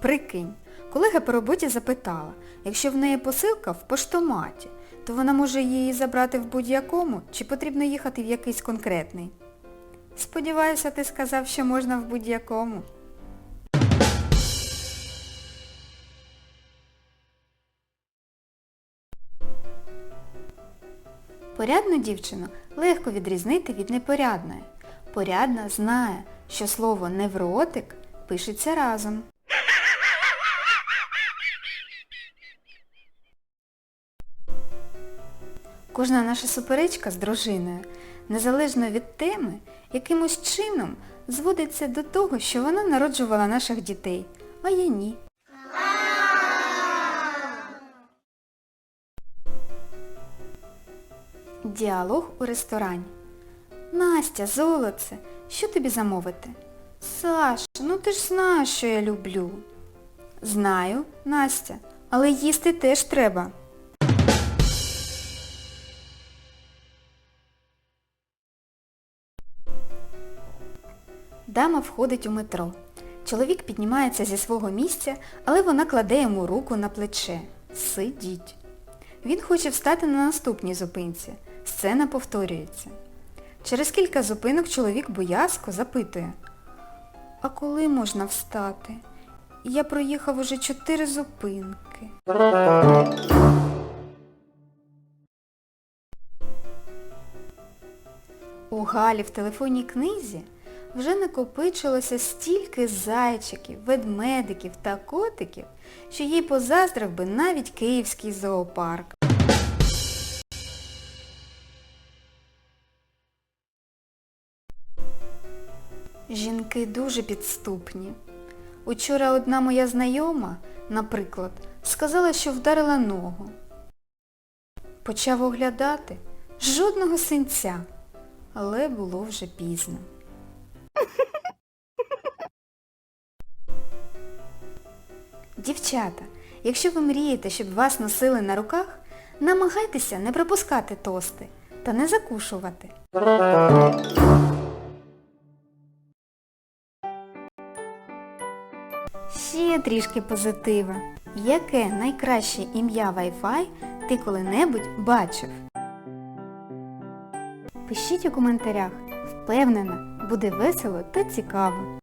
Прикинь, колега по роботі запитала, якщо в неї посилка в поштоматі, то вона може її забрати в будь-якому чи потрібно їхати в якийсь конкретний. Сподіваюся, ти сказав, що можна в будь-якому. Порядну дівчину легко відрізнити від непорядної. Порядна знає, що слово невротик пишеться разом. Кожна наша суперечка з дружиною, незалежно від теми, якимось чином зводиться до того, що вона народжувала наших дітей, а я ні. Діалог у ресторані. Настя, золоце, що тобі замовити? Саш, ну ти ж знаєш, що я люблю. Знаю, Настя, але їсти теж треба. Дама входить у метро. Чоловік піднімається зі свого місця, але вона кладе йому руку на плече. Сидіть. Він хоче встати на наступній зупинці. Сцена повторюється. Через кілька зупинок чоловік боязко запитує. А коли можна встати? Я проїхав уже чотири зупинки. У Галі в телефонній книзі вже накопичилося стільки зайчиків, ведмедиків та котиків, що їй позаздрив би навіть київський зоопарк. Жінки дуже підступні. Учора одна моя знайома, наприклад, сказала, що вдарила ногу. Почав оглядати жодного синця, але було вже пізно. Дівчата, якщо ви мрієте, щоб вас носили на руках, намагайтеся не пропускати тости та не закушувати. Ще трішки позитива. Яке найкраще ім'я Wi-Fi ти коли-небудь бачив? Пишіть у коментарях. Впевнена, буде весело та цікаво.